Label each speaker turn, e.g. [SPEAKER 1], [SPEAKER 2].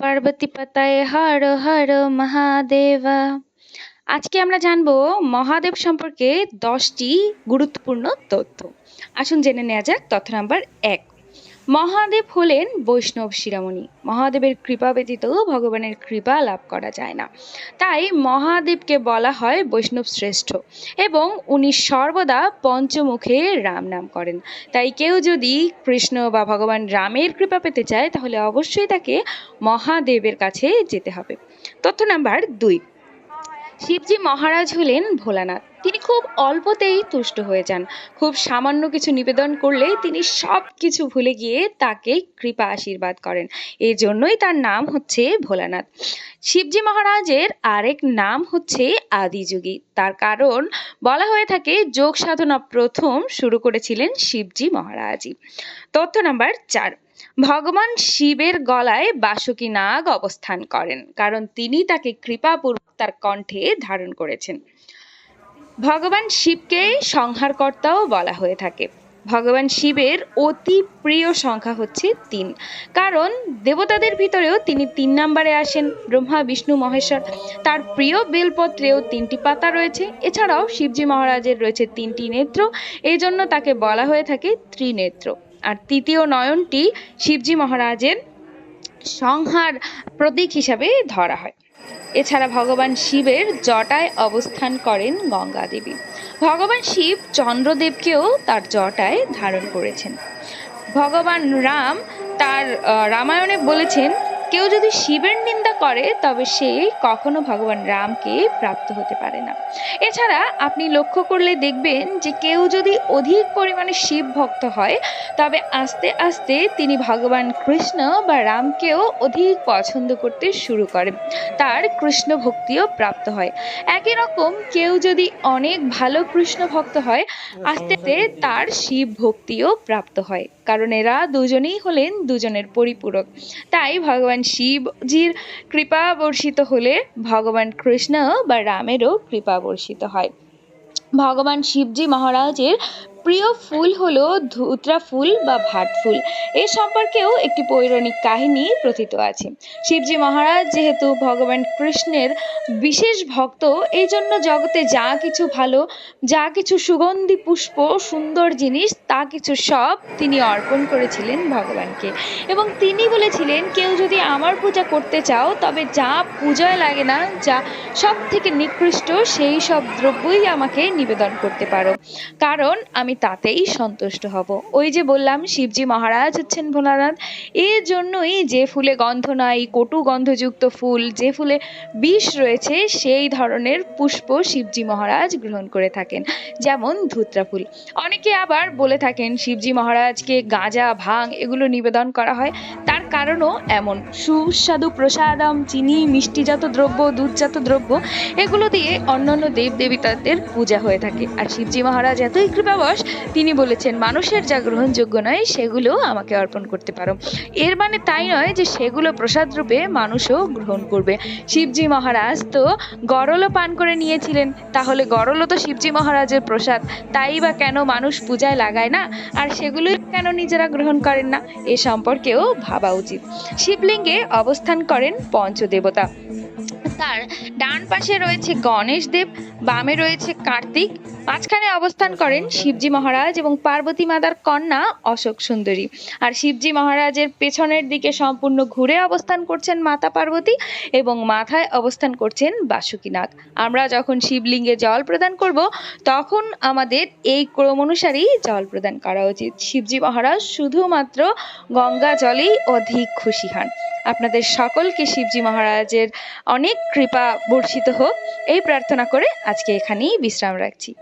[SPEAKER 1] পার্বতী পাতায় হর হর মহাদেব। আজকে আমরা জানব মহাদেব সম্পর্কে দশটি গুরুত্বপূর্ণ তথ্য। আসুন জেনে নেওয়া যাক তথ্য নাম্বার এক। মহাদেব হলেন বৈষ্ণব শিরামণি। মহাদেবের কৃপা ব্যতীত ভগবানের কৃপা লাভ করা যায় না। তাই মহাদেবকে বলা হয় বৈষ্ণব শ্রেষ্ঠ এবং উনি সর্বদা পঞ্চমুখে রাম নাম করেন। তাই কেউ যদি কৃষ্ণ বা ভগবান রামের কৃপা পেতে চায়, তাহলে অবশ্যই তাকে মহাদেবের কাছে যেতে হবে। তথ্য নাম্বার দুই। শিবজি মহারাজ হলেন ভোলানাথ। তিনি খুব অল্পতেই তুষ্ট হয়ে যান। খুব সামান্য কিছু নিবেদন করলেই তিনি সব কিছু ভুলে গিয়ে তাকে কৃপা আশীর্বাদ করেন। এই জন্যই তার নাম হচ্ছে ভোলানাথ। শিবজি মহারাজের আরেক নাম হচ্ছে আদিযোগী। তার কারণ বলা হয়ে থাকে, যোগ সাধনা প্রথম শুরু করেছিলেন শিবজি মহারাজই। তথ্য নাম্বার চার। ভগবান শিবের গলায় বাসুকী নাগ অবস্থান করেন, কারণ তিনি তাকে কৃপাপূর্বক তার কণ্ঠে ধারণ করেছেন। ভগবান শিবকে সংহারকর্তাও বলা হয়ে থাকে। ভগবান শিবের অতি প্রিয় সংখ্যা হচ্ছে তিন, কারণ দেবতাদের ভিতরেও তিনি তিন নম্বরে আসেন, ব্রহ্মা, বিষ্ণু, মহেশ্বর। তার প্রিয় বেলপত্রেও তিনটি পাতা রয়েছে। এছাড়াও শিবজি মহারাজের রয়েছে তিনটি নেত্র। এই জন্য তাকে বলা হয়ে থাকে ত্রিনেত্র। আর তৃতীয় নয়নটি শিবজি মহারাজের সংহার প্রতীক হিসাবে ধরা হয়। এছাড়া ভগবান শিবের জটায় অবস্থান করেন গঙ্গা দেবী ভগবান শিব চন্দ্রদেবকেও তার জটায় ধারণ করেছেন। ভগবান রাম তার রামায়ণে বলেছেন, কেউ যদি শিবের নিন্দা করে, তবে সে কখনো ভগবান রামকে প্রাপ্ত হতে পারে না। এছাড়া আপনি লক্ষ্য করলে দেখবেন যে কেউ যদি অধিক পরিমাণে শিব ভক্ত হয়, তবে আস্তে আস্তে তিনি ভগবান কৃষ্ণ বা রামকেও অধিক পছন্দ করতে শুরু করে। তার কৃষ্ণ ভক্তিও প্রাপ্ত হয়। একই রকম কেউ যদি অনেক ভালো কৃষ্ণ ভক্ত হয়, আস্তে আস্তে তার শিব ভক্তিও প্রাপ্ত হয়। কারণ এরা দুজনেই হলেন দুজনের পরিপূরক। তাই ভগবান শিবজির কৃপা বর্ষিত হলে ভগবান কৃষ্ণ বা রামেরও কৃপা বর্ষিত হয়। ভগবান শিবজি মহারাজের প্রিয় ফুল হলো ধুত্রা ফুল বা ভাট ফুল। এ সম্পর্কেও একটি পৌরাণিক কাহিনী প্রথিত আছে। শিবজি মহারাজ যেহেতু ভগবান কৃষ্ণের বিশেষ ভক্ত, এই জন্য জগতে যা কিছু ভালো, যা কিছু সুগন্ধি, পুষ্প, সুন্দর জিনিস, তা কিছু সব তিনি অর্পণ করেছিলেন ভগবানকে। এবং তিনি বলেছিলেন, কেউ যদি আমার পূজা করতে চাও, তবে যা পূজায় লাগে না, যা সব থেকে নিকৃষ্ট, সেই সব দ্রব্যই আমাকে নিবেদন করতে পারো। কারণ আমি তাতেই সন্তুষ্ট হব। ওই যে বললাম, শিবজি মহারাজ হচ্ছেন ভোলানাথ। এর জন্যই যে ফুলে গন্ধ নাই কটু গন্ধযুক্ত ফুল, যে ফুলে বিষ রয়েছে, সেই ধরনের পুষ্প শিবজি মহারাজ গ্রহণ করে থাকেন, যেমন ধুত্রা ফুল। অনেকে আবার বলে থাকেন, শিবজি মহারাজকে গাঁজা, ভাং এগুলো নিবেদন করা হয়। তার কারণও এমন। সুস্বাদু প্রসাদম, চিনি, মিষ্টিজাত দ্রব্য, দুধজাত দ্রব্য, এগুলো দিয়ে অন্যান্য দেব দেবতাদের পূজা হয়ে থাকে। আর শিবজি মহারাজ এতই কৃপাবশ তিনি বলেছেন, মানুষের যা গ্রহণযোগ্য নয়, সেগুলো আমাকে অর্পণ করতে পারো। এর মানে তাই নয় যে সেগুলো প্রসাদ রূপে মানুষও গ্রহণ করবে। শিবজি মহারাজ তো গরলও পান করে নিয়েছিলেন। তাহলে গরলও তো শিবজি মহারাজের প্রসাদ। তাই বা কেন মানুষ পূজায় লাগায় না? আর সেগুলোই কেন নিজেরা গ্রহণ করেন না? এ সম্পর্কেও ভাবা উচিত। শিবলিঙ্গে অবস্থান করেন পঞ্চদেবতা। তার ডান পাশে রয়েছে গণেশ দেব, বামে রয়েছে কার্তিক মাঝখানে অবস্থান করেন শিবজি মহারাজ এবং পার্বতী মাতার কন্যা অশোক সুন্দরী। আর শিবজি মহারাজের পেছনের দিকে সম্পূর্ণ ঘুরে অবস্থান করছেন মাতা পার্বতী এবং মাথায় অবস্থান করছেন বাসুকীনাথ। আমরা যখন শিবলিঙ্গে জল প্রদান করব, তখন আমাদের এই ক্রম অনুসারেই জল প্রদান করা উচিত। শিবজি মহারাজ শুধুমাত্র গঙ্গা জলেই অধিক খুশি হন। আপনাদের সকলকে শিবজি মহারাজের অনেক কৃপা বর্ষিত হোক। এই প্রার্থনা করে আজকে এখানেই বিশ্রাম রাখছি।